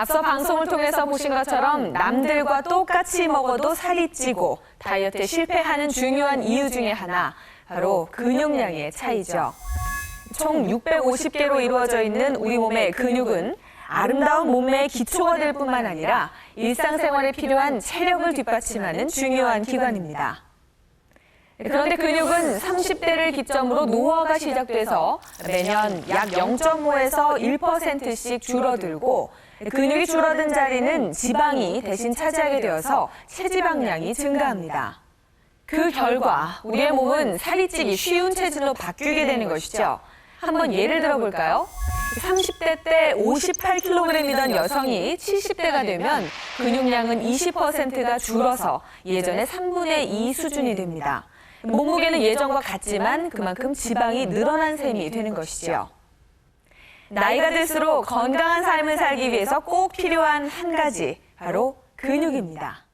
앞서 방송을 통해서 보신 것처럼 남들과 똑같이 먹어도 살이 찌고 다이어트에 실패하는 중요한 이유 중에 하나 바로 근육량의 차이죠. 총 650개로 이루어져 있는 우리 몸의 근육은 아름다운 몸매의 기초가 될 뿐만 아니라 일상생활에 필요한 체력을 뒷받침하는 중요한 기관입니다. 그런데 근육은 30대를 기점으로 노화가 시작돼서 매년 약 0.5에서 1%씩 줄어들고 근육이 줄어든 자리는 지방이 대신 차지하게 되어서 체지방량이 증가합니다. 그 결과 우리의 몸은 살이 찌기 쉬운 체질로 바뀌게 되는 것이죠. 한번 예를 들어볼까요? 30대 때 58kg이던 여성이 70대가 되면 근육량은 20%가 줄어서 예전의 3분의 2 수준이 됩니다. 몸무게는 예전과 같지만 그만큼 지방이 늘어난 셈이 되는 것이죠. 나이가 들수록 건강한 삶을 살기 위해서 꼭 필요한 한 가지, 바로 근육입니다.